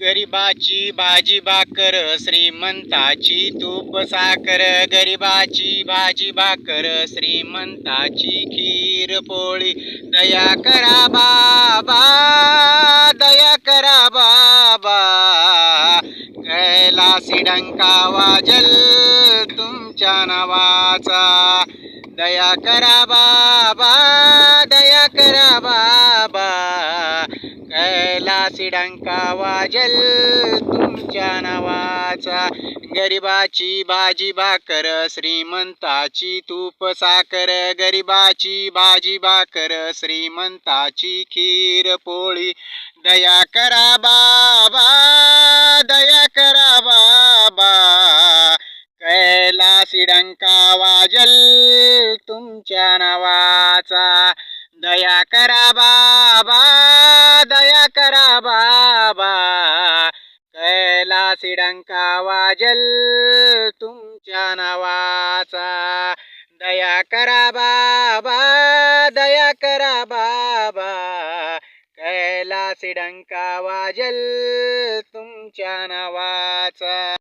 गरिबाची भाजी भाकर श्रीमंताची तूप साखर गरिबाची भाजी भाकर श्रीमंताची खीर पोळी. दया करा बाबा दया करा बाबा. कैलासी डंका वाजल तुमच्या नावाचा. दया करा कैलासी डंका वाजल तुमच्या नावाचा. गरिबाची भाजी भाकर श्रीमंताची तूप साखर. गरिबाची भाजी भाकर श्रीमंताची खीर पोळी. दया करा बाबा दया करा बाबा. कैलासी डंका वाजल तुमच्या नावाचा. दया करा बाबा. बाबा कैलासी डंका वाजल तुमच्या नावाचा. दया करा बाबा दया करा बाबा कैलासी डंका वाजल तुमच्या नावाचा.